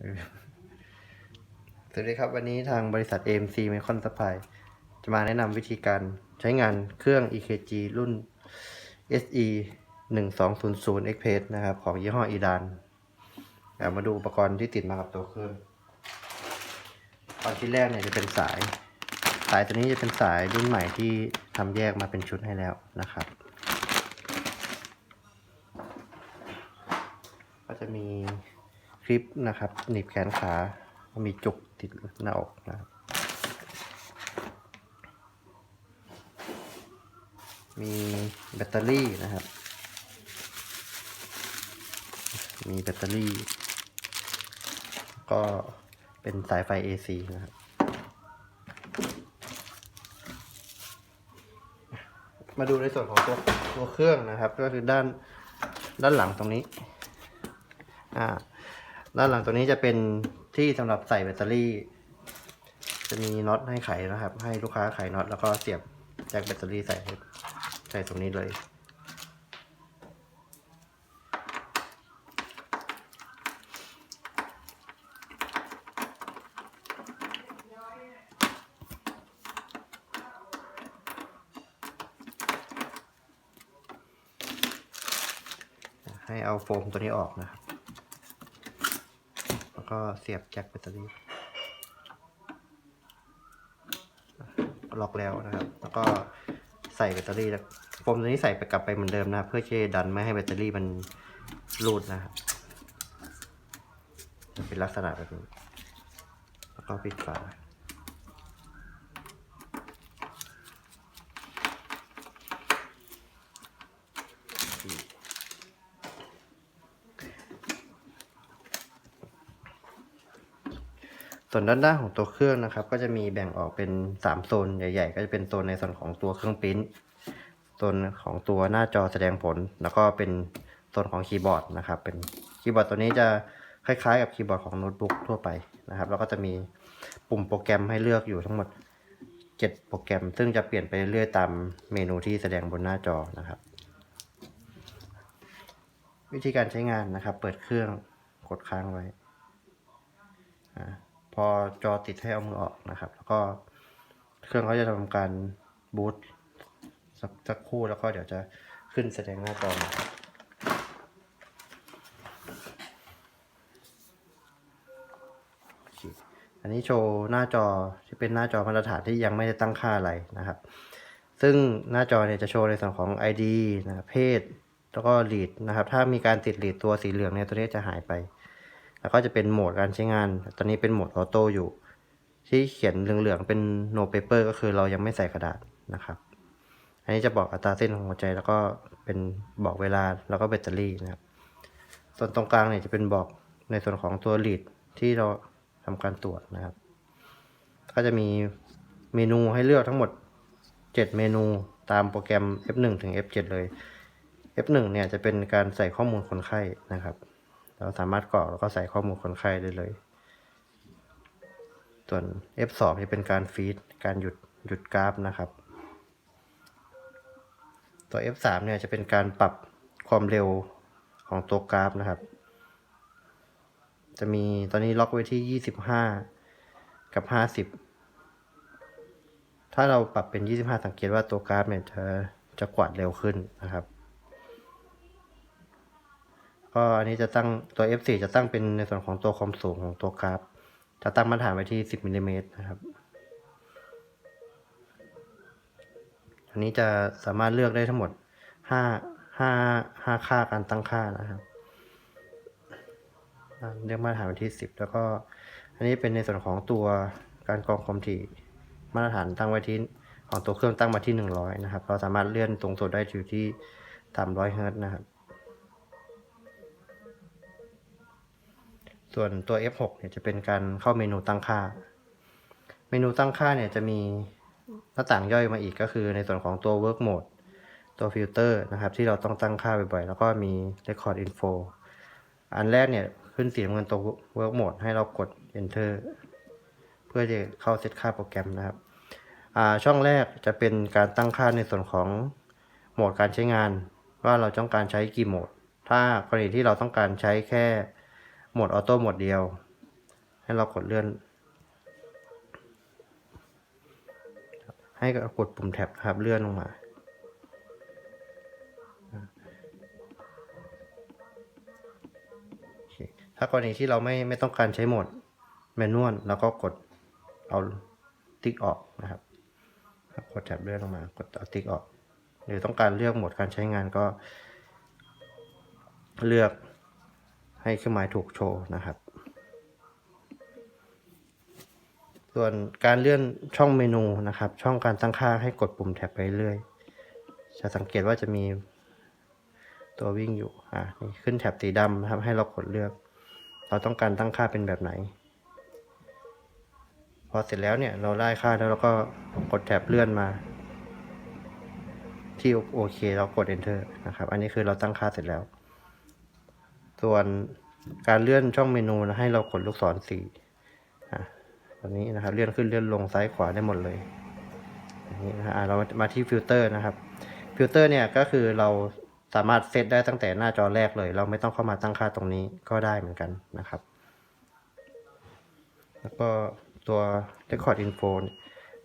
สวัสดีครับ วันนี้ทางบริษัท AMC m e c o n Supply จะมาแนะนำวิธีการใช้งานเครื่อง EKG รุ่น SE 1200 Express นะครับ ของยี่ห้ออีดานมาดูอุปกรณ์ที่ติดมากับตัวเครื่องตอนที่แรกเนี่ยจะเป็นสาย สายตัวนี้จะเป็นสายรุ่นใหม่ที่ทำแยกมาเป็นชุดให้แล้วนะครับ ก็จะมีค ลิปนะครับหนีบแขนขา มีจุกติดหน้าอกนะครับ มีแบตเตอรี่นะครับ มีแบตเตอรี่ ก็เป็นสายไฟ AC นะครับ มาดูในส่วนของตัวตัวเครื่องนะครับ ก็คือด้านด้านหลังตรงนี้ อ่า ด้านหลังตัวนี้จะเป็นที่สำหรับใส่แบตเตอรี่ จะมีน็อตให้ไขนะครับ ให้ลูกค้าไขน็อตแล้วก็เสียบแจ็คแบตเตอรี่ใส่ใส่ตรงนี้เลยให้เอาโฟมตัวนี้ออกนะครับ ก็เสียบแจ็คแบตเตอรี่ล็อกแล้วนะครับ แล้วก็ใส่แบตเตอรี่แล้วโฟมตัวนี้ใส่ไปกลับไปเหมือนเดิมนะ เพื่อที่จะดันไม่ให้แบตเตอรี่มันรูดนะครับจะเป็นลักษณะแบบนี้ แล้วก็ปิดฝา ส่วนด้านหน้าของตัวเครื่องนะครับ ก็จะมีแบ่งออกเป็น 3 โซนใหญ่ ๆ ก็จะเป็นโซนในส่วนของตัวเครื่องปริ้นโซนของตัวหน้าจอแสดงผล แล้วก็เป็นโซนของคีย์บอร์ดนะครับ เป็นคีย์บอร์ดตัวนี้จะคล้ายๆ กับคีย์บอร์ดของโน้ตบุ๊กทั่วไปนะครับ แล้วก็จะมีปุ่มโปรแกรมให้เลือกอยู่ทั้งหมด 7 โปรแกรม ซึ่งจะเปลี่ยนไปเรื่อยๆตามเมนูที่แสดงบนหน้าจอนะครับ วิธีการใช้งานนะครับ เปิดเครื่องกดค้างไว้อ่า อจอติดให้เอามือออกนะครับ แล้วก็เครื่องเขาจะทำการบูตสักสักครู่แล้วก็เดี๋ยวจะขึ้นแสดงหน้าจอมาอันนี้โชว์หน้าจอที่เป็นหน้าจอมาตรฐานที่ยังไม่ได้ตั้งค่าอะไรนะครับ ซึ่งหน้าจอเนี่ยจะโชว์ในส่วนของ ID นะครับเพศ แล้วก็ lead นะครับ ถ้ามีการติด lead ตัวสีเหลืองเนี่ยตัวนี้จะหายไป แล้วก็จะเป็นโหมดการใช้งาน ตอนนี้เป็นโหมดออโต้อยู่ ที่เขียนเหลืองๆเป็น no paper ก็คือเรายังไม่ใส่กระดาษนะครับ อันนี้จะบอกอัตราเส้นของหัวใจแล้วก็เป็นบอกเวลาแล้วก็แบตเตอรี่นะครับ ส่วนตรงกลางเนี่ยจะเป็นบอกในส่วนของตัว lead ที่เราทำการตรวจนะครับ ก็จะมีเมนูให้เลือกทั้งหมด 7 เมนูตามโปรแกรม F1 ถึง F7 เลย F1 เนี่ยจะเป็นการใส่ข้อมูลคนไข้นะครับ เราสามารถกรอกแล้วก็ใส่ข้อมูลคนไข้ได้เลย ส่วน F2 จะเป็นการฟีดการหยุดหยุดกราฟนะครับ ตัว F3 เนี่ยจะเป็นการปรับความเร็วของตัวกราฟนะครับ จะมีตอนนี้ล็อกไว้ที่ 25 กับ 50 ถ้าเราปรับเป็น 25 สังเกตว่าตัวกราฟเนี่ยจะจะกวาดเร็วขึ้นนะครับ ก็อันนี้จะตั้งตัว F4 จะตั้งเป็นในส่วนของตัวความสูงของตัวกราฟ จะตั้งมาตรฐานไว้ที่ 10มิลลิเมตรนะครับ อันนี้จะสามารถเลือกได้ทั้งหมด 5 5 5 ค่าการตั้งค่านะครับเลือกมาตรฐานไว้ที่ 10 แล้วก็ อันนี้เป็นในส่วนของตัวการกรองความถี่มาตรฐานตั้งไว้ที่ของตัวเครื่องตั้งมาที่ 100 นะครับ เราสามารถเลื่อนตรงสุดได้อยู่ที่ 300 เฮิร์ตนะครับ ส่วนตัว F6 เนี่ยจะเป็นการเข้าเมนูตั้งค่า เมนูตั้งค่าเนี่ยจะมีหน้าต่างย่อยมาอีกก็คือในส่วนของตัว Work Mode ตัวฟิลเตอร์นะครับที่เราต้องตั้งค่าบ่อยๆ แล้วก็มี Record Info อันแรกเนี่ยขึ้นสีน้ำเงินตัว Work Mode ให้เรากด Enter เพื่อจะเข้าเซตค่าโปรแกรมนะครับอ่าช่องแรกจะเป็นการตั้งค่าในส่วนของโหมดการใช้งาน ว่าเราต้องการใช้กี่โหมด ถ้ากรณีที่เราต้องการใช้แค่ โหมดออโต้โหมดเดียว ให้เรากดเลื่อน ให้กดปุ่มแท็บครับเลื่อนลงมา ถ้ากรณีที่เราไม่ไม่ต้องการใช้โหมดแมนนวลเราก็กดเอาติ๊กออกนะครับกดแท็บเลื่อนลงมากดเอาติ๊กออก หรือต้องการเลือกโหมดการใช้งานก็เลือก ให้เครื่องหมายถูกโชว์นะครับ ส่วนการเลื่อนช่องเมนูนะครับ ช่องการตั้งค่าให้กดปุ่มแท็บไปเรื่อย จะสังเกตว่าจะมีตัววิ่งอยู่อ่านี่ขึ้นแท็บสีดำนะครับให้เรากดเลือก เราต้องการตั้งค่าเป็นแบบไหน พอเสร็จแล้วเนี่ยเราได้ค่าแล้วเราก็กดแท็บเลื่อนมา ที่โอเคเรากด enter นะครับ อันนี้คือเราตั้งค่าเสร็จแล้ว ส่วนการเลื่อนช่องเมนูนะให้เรากดลูกศรสีอ่ตอนนี้นะครับเลื่อนขึ้นเลื่อนลงซ้ายขวาได้หมดเลยนี้นะฮะอะเรามาที่ฟิลเตอร์นะครับฟิลเตอร์เนี่ยก็คือเราสามารถเซตได้ตั้งแต่หน้าจอแรกเลย เราไม่ต้องเข้ามาตั้งค่าตรงนี้ก็ได้เหมือนกันนะครับ แล้วก็ตัว Record Info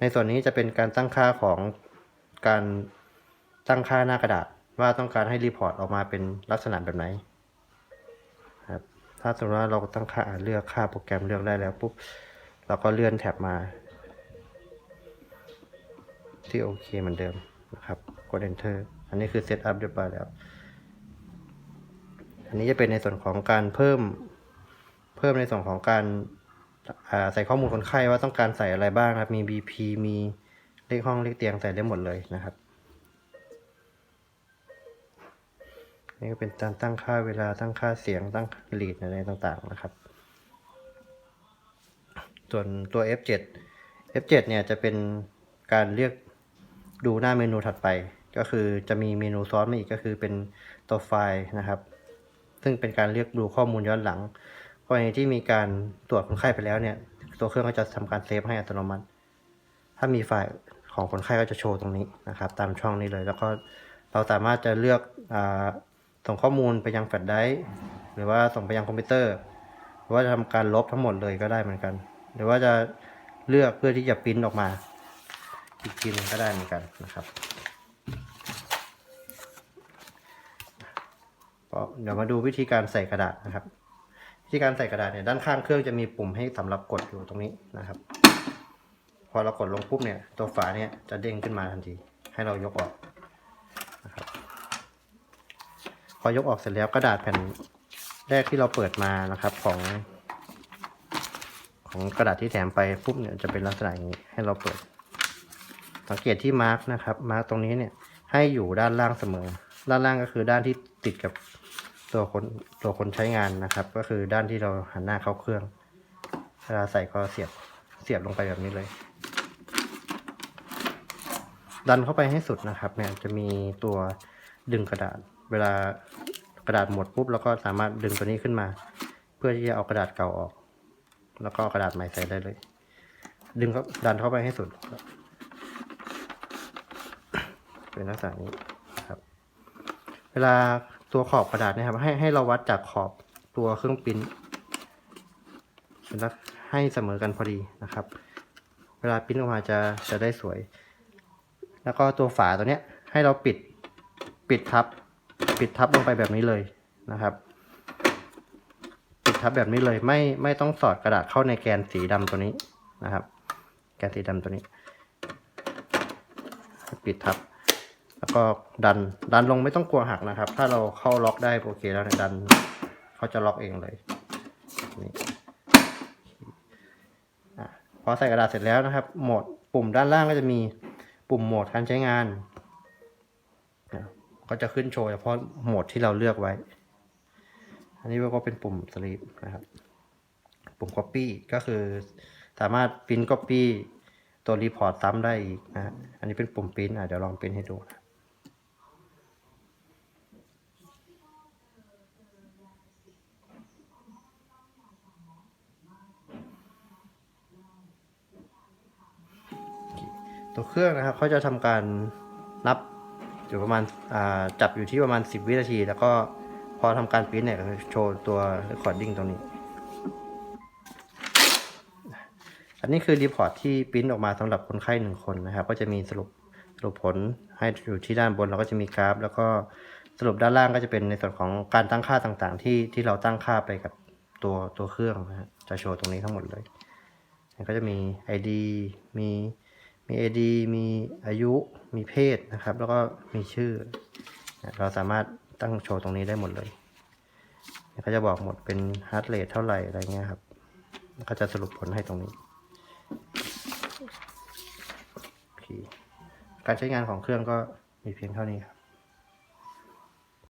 ในส่วนนี้จะเป็นการตั้งค่าของการตั้งค่าหน้ากระดาษ ว่าต้องการให้รีพอร์ตออกมาเป็นลักษณะแบบไหน ถ้าสมมติว่าเราตั้งค่าเลือกค่าโปรแกรมเลือกได้แล้วปุ๊บเราก็เลื่อนแท็บมา ที่โอเคเหมือนเดิมนะครับกด enter อันนี้คือเซตอัพเรียบร้อยแล้ว อันนี้จะเป็นในส่วนของการเพิ่มเพิ่มในส่วนของการาใส่ข้อมูลคนไข้ว่าต้องการใส่อะไรบ้างครับ มี BP มีเลขห้องเลขเตียงใส่ได้หมดเลยนะครับ นี่ก็เป็นการตั้งค่าเวลาตั้งค่าเสียงตั้งลีดอะไรต่างๆนะครับ ส่วนตัว F7 F7 เนี่ยจะเป็นการเรียกดูหน้าเมนูถัดไป ก็คือจะมีเมนูซ้อนมาอีกก็คือเป็นตัวไฟล์นะครับ ซึ่งเป็นการเรียกดูข้อมูลย้อนหลังกรณีที่มีการตรวจคนไข้ไปแล้วเนี่ยตัวเครื่องก็จะทำการเซฟให้อัตโนมัติ ถ้ามีไฟล์ของคนไข้ก็จะโชว์ตรงนี้นะครับ ตามช่องนี้เลย แล้วก็เราสามารถจะเลือกอ ส่งข้อมูลไปยังแฟลชไดรฟ์หรือว่าส่งไปยังคอมพิวเตอร์ หรือว่าจะทำการลบทั้งหมดเลยก็ได้เหมือนกัน หรือว่าจะเลือกเพื่อที่จะปริ้นออกมา อีกทีนึงก็ได้เหมือนกันนะครับเดี๋ยวมาดูวิธีการใส่กระดาษนะครับ วิธีการใส่กระดาษเนี่ยด้านข้างเครื่องจะมีปุ่มให้สำหรับกดอยู่ตรงนี้นะครับ พอเรากดลงปุ๊บเนี่ยตัวฝาเนี่ยจะเด้งขึ้นมาทันที ให้เรายกออกนะครับ พอยกออกเสร็จแล้วกระดาษแผ่นแรกที่เราเปิดมานะครับของ ของกระดาษที่แถมไปปุ๊บเนี่ยจะเป็นลักษณะอย่างนี้ให้เราเปิด สังเกตที่มาร์กนะครับมาร์กตรงนี้เนี่ยให้อยู่ด้านล่างเสมอ ด้านล่างก็คือด้านที่ติดกับตัวคนตัวคนใช้งานนะครับ ก็คือด้านที่เราหันหน้าเข้าเครื่องเวลาใส่ก็เสียบเสียบลงไปแบบนี้เลย ดันเข้าไปให้สุดนะครับเนี่ยจะมีตัวดึงกระดาษ เวลากระดาษหมดปุ๊บเราก็สามารถดึงตัวนี้ขึ้นมา เพื่อที่จะเอากระดาษเก่าออก แล้วก็กระดาษใหม่ใส่ได้เลย ดึงเขาดันเข้าไปให้สุดเป็นลักษณะนี้นะครับ เวลาตัวขอบกระดาษนะครับ ให้ให้เราวัดจากขอบตัวเครื่องปิ้นเป็นลักให้เสมอกันพอดีนะครับ เวลาปิ้นออกมาจะจะได้สวย แล้วก็ตัวฝาตัวเนี้ยให้เราปิดปิดทับ ปิดทับลงไปแบบนี้เลยนะครับ ปิดทับแบบนี้เลยไม่ไม่ต้องสอดกระดาษเข้าในแกนสีดำตัวนี้นะครับ แกนสีดำตัวนี้ ปิดทับ แล้วก็ดันดันลงไม่ต้องกลัวหักนะครับ ถ้าเราเข้าล็อกได้โอเคแล้วเนี่ยดันเขาจะล็อกเองเลยนี่พอใส่กระดาษเสร็จแล้วนะครับ โหมดปุ่มด้านล่างก็จะมีปุ่มโหมดการใช้งาน ก็จะขึ้นโชว์เฉพาะโหมดที่เราเลือกไว้ อันนี้ก็เป็นปุ่มสลีปนะครับ ปุ่ม copy ก็คือสามารถพิมพ์ copy ตัวรีพอร์ตซ้ำได้อีกนะฮะอันนี้เป็นปุ่มปริ้นอะเดี๋ยวลองปริ้นให้ดูนะตัวเครื่องนะครับเขาจะทำการนับ อยู่ประมาณจับอยู่ที่ประมาณ 10 วินาที แล้วก็พอทำการปิ้นเนี่ยจะโชว์ตัว recording ตรงนี้ อันนี้คือรีพอร์ตที่ปิ้นออกมาสำหรับคนไข้หนึ่งคนนะครับ ก็จะมีสรุปสรุปผลให้อยู่ที่ด้านบนเราก็จะมีกราฟ แล้วก็สรุปด้านล่างก็จะเป็นในส่วนของการตั้งค่าต่างๆ ที่ที่เราตั้งค่าไปกับตัวตัวเครื่องนะฮะจะโชว์ตรงนี้ทั้งหมดเลย ก็จะมี ID มี มี ID มีอายุ มีเพศนะครับ แล้วก็มีชื่อ เราสามารถตั้งโชว์ตรงนี้ได้หมดเลยเขาจะบอกหมดเป็นฮาร์ดเรทเท่าไหร่อะไรเงี้ยครับเขาจะสรุปผลให้ตรงนี้ การใช้งานของเครื่องก็มีเพียงเท่านี้ครับ